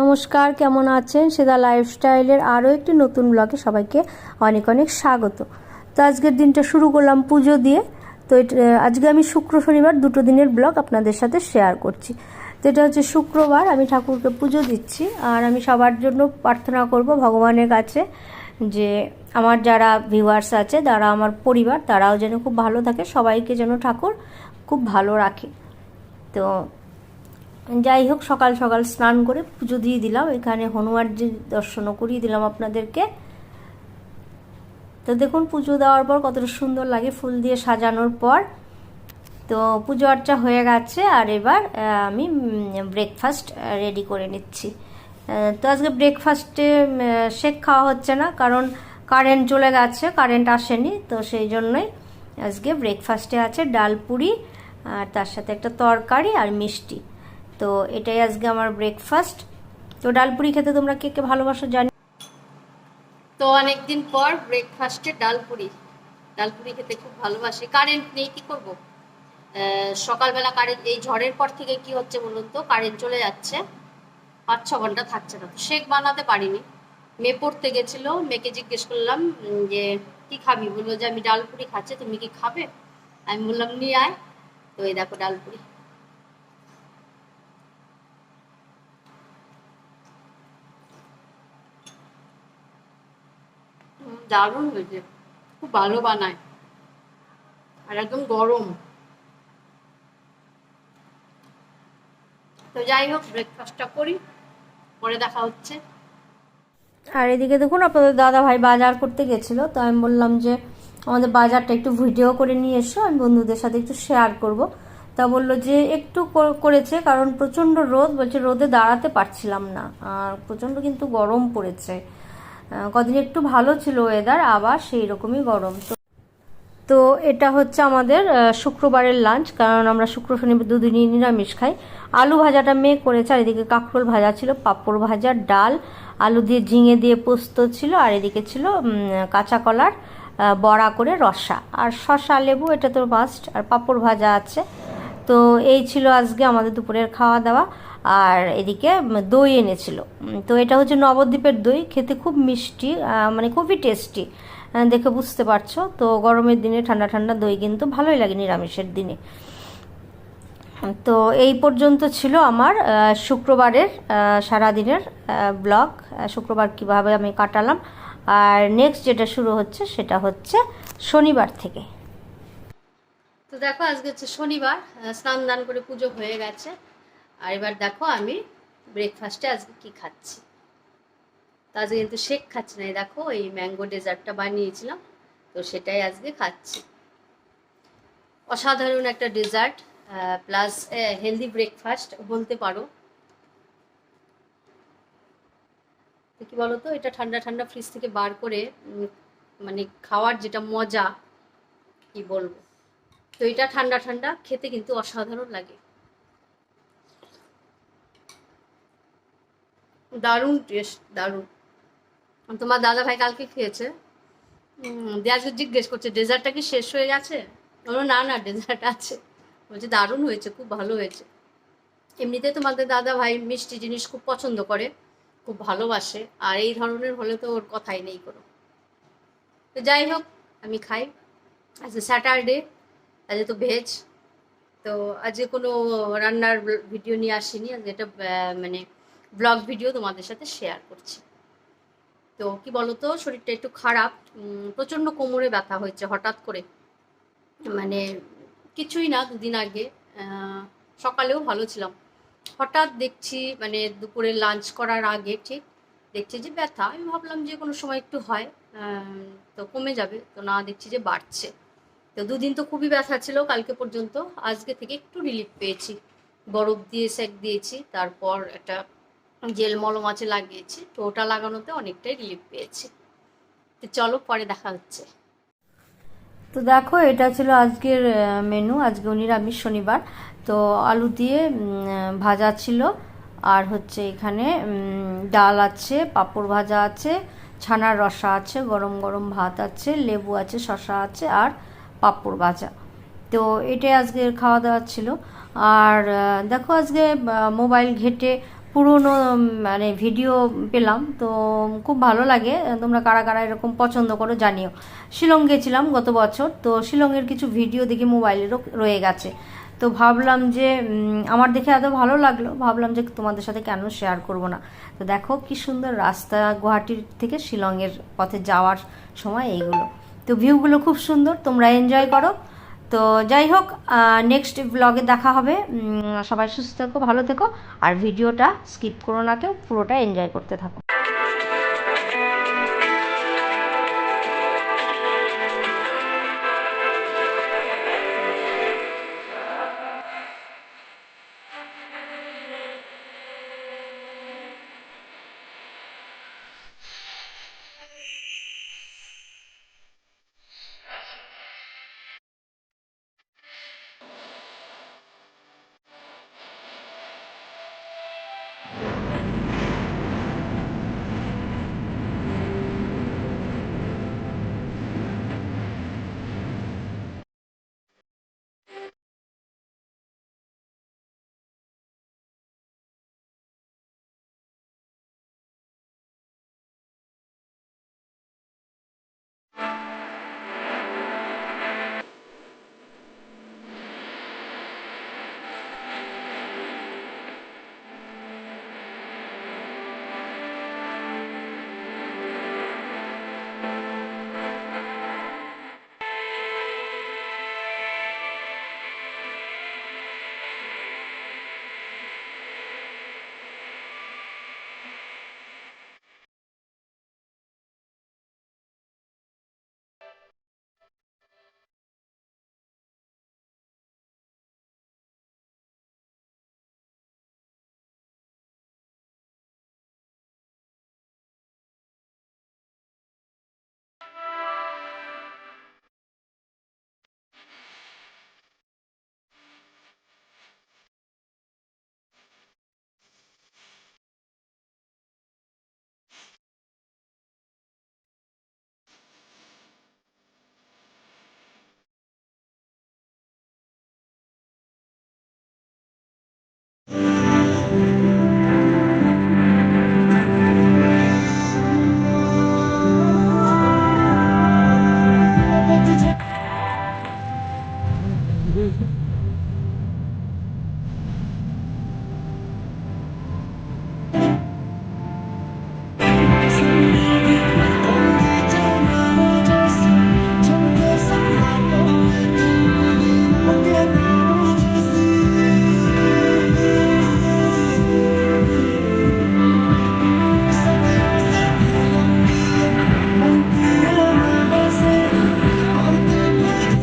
নমস্কার, কেমন আছেন? সেদা লাইফস্টাইলের আরও একটি নতুন ব্লগে সবাইকে অনেক অনেক স্বাগত। তো আজকের দিনটা শুরু করলাম পুজো দিয়ে। তো আজকে আমি শুক্র শনিবার, দুটো দিনের ব্লগ আপনাদের সাথে শেয়ার করছি। তো এটা হচ্ছে শুক্রবার, আমি ঠাকুরকে পুজো দিচ্ছি। আর আমি সবার জন্য প্রার্থনা করব ভগবানের কাছে যে আমার যারা ভিউয়ার্স আছে, যারা আমার পরিবার, তারাও যেন খুব ভালো থাকে, সবাইকে যেন ঠাকুর খুব ভালো রাখে। তো যাই হোক সকাল সকাল স্নান করে পুজো দিয়ে দিলাম। এখানে হনুমানজি দর্শনও করিয়ে দিলাম আপনাদেরকে। তো দেখুন, পুজো দেওয়ার পর কতটা সুন্দর লাগে ফুল দিয়ে সাজানোর পর। তো পুজো আর্চা হয়ে গেছে, আর এবার আমি ব্রেকফাস্ট রেডি করে নিচ্ছি। তো আজকে ব্রেকফাস্টে শেক খাওয়া হচ্ছে না, কারণ কারেন্ট চলে গেছে কারেন্ট আসেনি। তো সেই জন্যই আজকে ব্রেকফাস্টে আছে ডাল পুরি, আর তার সাথে একটা তরকারি আর মিষ্টি। তো এটাই আজকে আমার ব্রেকফাস্ট তো ডালপুরি খেতে তোমরা কে কে ভালোবাসো জানি। তো অনেকদিন পর ব্রেকফাস্টে ডালপুরি। ডালপুরি খেতে খুব ভালোবাসি। কারেন্ট নেই, কি করব? সকালবেলা কারেন্ট এই ঝড়ের পর থেকে কি হচ্ছে বলুন তো? কারেন্ট চলে যাচ্ছে। পাঁচ ছ ঘণ্টা থাকছে না শেক বানাতে পারিনি। মেয়ে পড়তে গেছিল। মেয়েকে জিজ্ঞেস করলাম যে কি খাবি? বলল যে, আমি ডালপুরি খাচ্ছি, তুমি কি খাবে? আমি বললাম, নিয়ে আয়। তো এই দেখো ডাল দারুণ হয়েছে। খুব ভালো বানায়। আর একদম গরম। তো যাই হোক ব্রেকফাস্টটা করি, পরে দেখা হচ্ছে। আর এদিকে দেখুন, আপনাদের দাদা ভাই বাজার করতে গেছিল, তো আমি বললাম যে, আমাদের বাজারটা একটু ভিডিও করে নিয়ে এসো, আমি বন্ধুদের সাথে একটু শেয়ার করব। তা বলল যে, একটু করেছে, কারণ প্রচণ্ড রোদ, বলছে রোদে দাঁড়াতে পারছিলাম না। আর প্রচণ্ড কিন্তু গরম পড়েছে। কদিন একটু ভালো ছিল ওয়েদার আবার সেই রকমই গরম। তো তো এটা হচ্ছে আমাদের শুক্রবারের লাঞ্চ কারণ আমরা শুক্র শনিবার দুদিনই নিরামিষ খাই। আলু ভাজাটা মেয়ে করেছে, আর এদিকে কাঁকরোল ভাজা ছিল, পাঁপড় ভাজা, ডাল, আলু দিয়ে ঝিঙে দিয়ে পোস্ত ছিল, আর এদিকে ছিল কাঁচা কলার বড়া করে রসা। আর শসা লেবু, এটা তো মাস্ট আর পাঁপড় ভাজা আছে। তো এই ছিল আজকে আমাদের দুপুরের খাওয়া দাওয়া আর এদিকে দই এনেছিল। তো এটা হচ্ছে নবদ্বীপের দই, খেতে খুব মিষ্টি মানে খুবই টেস্টি দেখে বুঝতে পারছ? তো গরমের দিনে ঠান্ডা ঠান্ডা দই কিন্তু ভালোই লাগে নিরামিষের দিনে। তো এই পর্যন্ত ছিল আমার শুক্রবারের সারাদিনের ব্লগ শুক্রবার কীভাবে আমি কাটালাম। আর নেক্সট যেটা শুরু হচ্ছে সেটা হচ্ছে শনিবার থেকে। তো দেখো, আজকে হচ্ছে শনিবার স্নান দান করে পুজো হয়ে গেছে। আর এবার দেখো আমি ব্রেকফাস্টে আজকে কি খাচ্ছি। তো আজকে কিন্তু শেক খাচ্ছি না দেখো এই ম্যাঙ্গো ডেজার্টটা বানিয়েছিলাম, তো সেটাই আজকে খাচ্ছি। অসাধারণ একটা ডেজার্ট প্লাস হেলদি ব্রেকফাস্ট বলতে পারো। তো কি বলতো, এটা ঠান্ডা ঠান্ডা ফ্রিজ থেকে বার করে মানে খাওয়ার যেটা মজা, কি বলব। তো এটা ঠান্ডা ঠান্ডা, খেতে কিন্তু অসাধারণ লাগে। দারুণ টেস্ট দারুণ। তোমার দাদা ভাই কালকে খেয়েছে। উম, দিয়ে আজকে জিজ্ঞেস করছে ডেজার্টটা কি শেষ হয়ে গেছে? বলল না না ডেজার্ট আছে। বলছে দারুণ হয়েছে খুব ভালো হয়েছে। এমনিতে তোমাদের দাদা ভাই মিষ্টি জিনিস খুব পছন্দ করে খুব ভালোবাসে আর এই ধরনের হলে তো ওর কথাই নেই কোনো। তো যাই হোক আমি খাই। আজকে স্যাটারডে আজকে তো ভেজ। তো আজকে কোনো রান্নার ভিডিও নিয়ে আসিনি। আজকে এটা মানে ব্লগ ভিডিও তোমাদের সাথে শেয়ার করছি। তো কি বলতো, শরীরটা একটু খারাপ প্রচণ্ড কোমরে ব্যথা হয়েছে হঠাৎ করে। মানে কিছুই না, দুদিন আগে সকালেও ভালো ছিলাম। হঠাৎ দেখছি মানে দুপুরে লাঞ্চ করার আগে ঠিক দেখছি যে ব্যথা, আমি ভাবলাম যে কোনো সময় একটু হয় তো কমে যাবে, তো না দেখছি যে বাড়ছে। তো দুদিন তো খুবই ব্যথা ছিল, কালকে পর্যন্ত। আজকে থেকে একটু রিলিফ পেয়েছি। বরফ দিয়ে সেক দিয়েছি, তারপর একটা জেল মলম আছে লাগিয়েছি, তো ওটা লাগানোতে অনেকটাই রিলিফ পেয়েছি। তো চলো পরে দেখা হচ্ছে। তো দেখো, এটা ছিল আজকের মেনু আজকে উনি নিরামিষ শনিবার। তো আলু দিয়ে ভাজা ছিল। আর হচ্ছে এখানে ডাল আছে, পাঁপড় ভাজা আছে, ছানার রসা আছে, গরম গরম ভাত আছে, লেবু আছে, শসা আছে, আর পাঁপড় ভাজা। তো এটাই আজকের খাওয়া দাওয়া ছিল। আর দেখো আজকে মোবাইল ঘেটে পুরনো মানে ভিডিও পেলাম। তো খুব ভালো লাগে। তোমরা কারা কারা এরকম পছন্দ করো জানিও। শিলং গেছিলাম গত বছর। তো শিলংয়ের কিছু ভিডিও দেখি মোবাইলে রয়ে গেছে। তো ভাবলাম যে আমার দেখে এত ভালো লাগল। ভাবলাম যে তোমাদের সাথে কেন শেয়ার করব না। তো দেখো কি সুন্দর রাস্তা গুয়াহাটির থেকে শিলংয়ের পথে যাওয়ার সময় এইগুলো। তো ভিউগুলো খুব সুন্দর। তোমরা এনজয় করো। তো যাই হোক নেক্সট ব্লগে দেখা হবে। সবাই সুস্থ থেকো, ভালো থেকো, আর ভিডিওটা স্কিপ করো না কেউ, পুরোটা এনজয় করতে থাকো। mm-hmm.